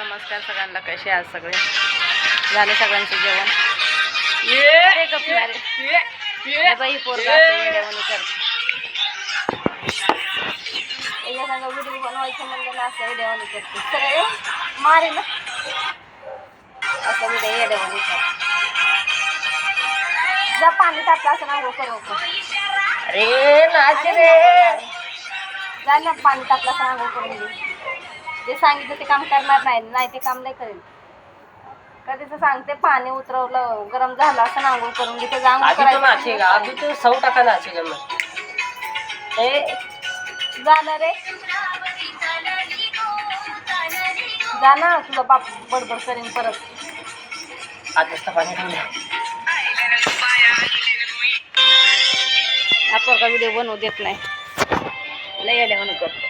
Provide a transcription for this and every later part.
नमस्कार सगळ्यांना कसे आहात सगळे? झाले सगळ्यांचे जेवण? अरे गप्प ना रे. बाई पोरगा असं येड्यावानी करते. याच्या संग व्हिडिओ बनवायचं म्हणलं असं येड्यावानी करते. सगळे मारे ना असं व्हिडिओ येड्यावानी करते. जा पाणी टाकलं असं नांगो करू. अरे नाच रे. जा ना पाणी टाकलं असं नांगो करून जे सांगितलं ते काम करणार नाही नाही ते काम नाही करेल. कधीच सांगते पाणी उतरवलं गरम झालं असं नांगोळ करून घे ते जांग अभी तो नाचेगा अभी तो सौ टका नाचेगा मैं ए झालं रे जा ना तुझा बाप बडबड करेन परत. आज पाणी हा पोरगा व्हिडिओ बनवू देत नाही. लय अडवणं करतो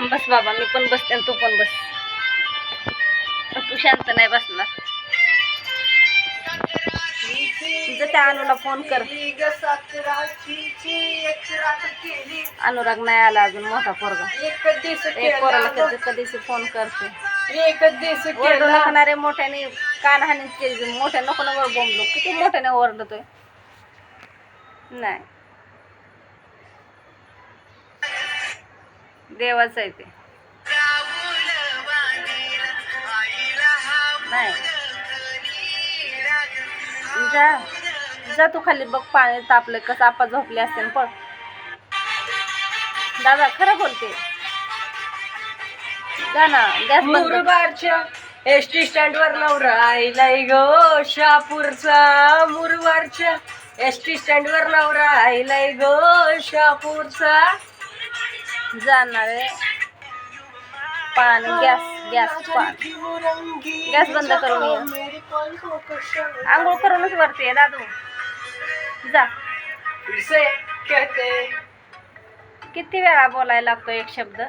बस बाबा मी पण बसते आणि तू पण बस. पण तू शांत नाही बसणार. त्या अनुला फोन कर. अनुराग नाही आला अजून मोठा पोरगा. एक पोराला कधी कधीच फोन करते. ओरडू नको मोठ्याने कान हानी मोठ्या नको ना बोंबलो. किती मोठ्याने ओरडतोय. नाही. देवाचं आहे ते. नाही. जा जा तू खाली बघ पाणी तापलं कसं आपा झोपले असते पण दादा खरं बोलते. जा ना गॅस बंद कर. मुरबारच्या एस टी स्टँड वर नवरा आईलाय गो शापूरचा मुरबारच्या एस टी स्टँड वर नवरा आईलाय गो शापूरचा जाणार आहे. पाणी गॅस गॅस पाणी. गॅस बंद करून आंघोळ करूनच वरते दादू. जा. किती वेळा बोलायला लागतो एक शब्द?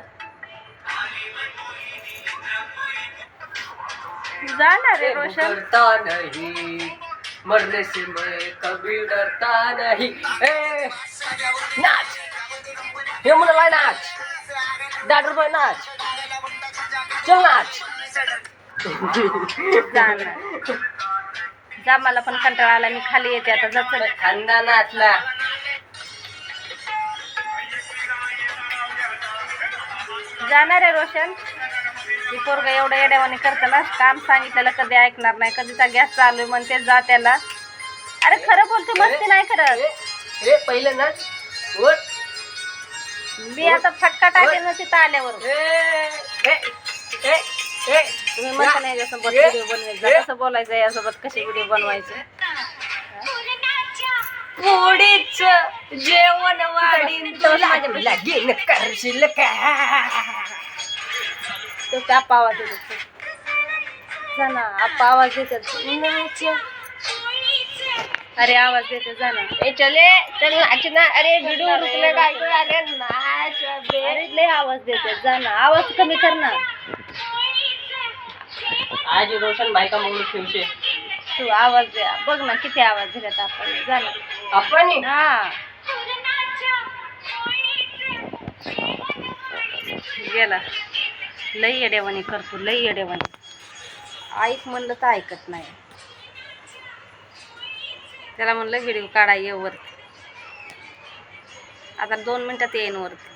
जाणार रे रोशन. मरने से मैं कभी डरता नहीं। ए नाच। हे मुलाला नाच। डॉक्टर बाय नाच चल नाच जाणार जा मला पण कंटाळा आला मी खाली येते आता जा चल. थंडा नाचला जाणार आहे रोशन. ती पोरग एवढं येड्यावाने करतं ना काम सांगितलेलं कधी ऐकणार नाही कधीचा गॅस चालू आहे म्हणते जा त्याला. अरे खरं बोलते मस्ती नाही करत. ए पहिले नाच. मी आता फटका टाकेन ना तिथं आल्यावर. तुम्ही म्हणता नाही यासोबत ए, व्हिडिओ बनवायचा कसं बोलायचं यासोबत कसे व्हिडिओ बनवायचे. पोळीच जेवण वाढीन तुला. लगीन करशील का? तो आवाज येतो. जा ना आवाज देतात अरे आवाज देते जा ना. ए चले. चल नाच ना अरे बिडू रुकले काय? अरे बे. अरे लय आवाज देते जा ना. आवाज कमी कर ना. आज रोशन भाई का मूड ठेवशे तू आवाज दे. बघ ना किती आवाज दिल्यात आपण. जा ना. आपण हा. गेला. लई येडेवानी करतो लई येडेवानी ऐक म्हणलं तर ऐकत नाही. त्याला म्हणलं व्हिडिओ काढा ये वरती. आता दोन मिनिटात येईन वरती.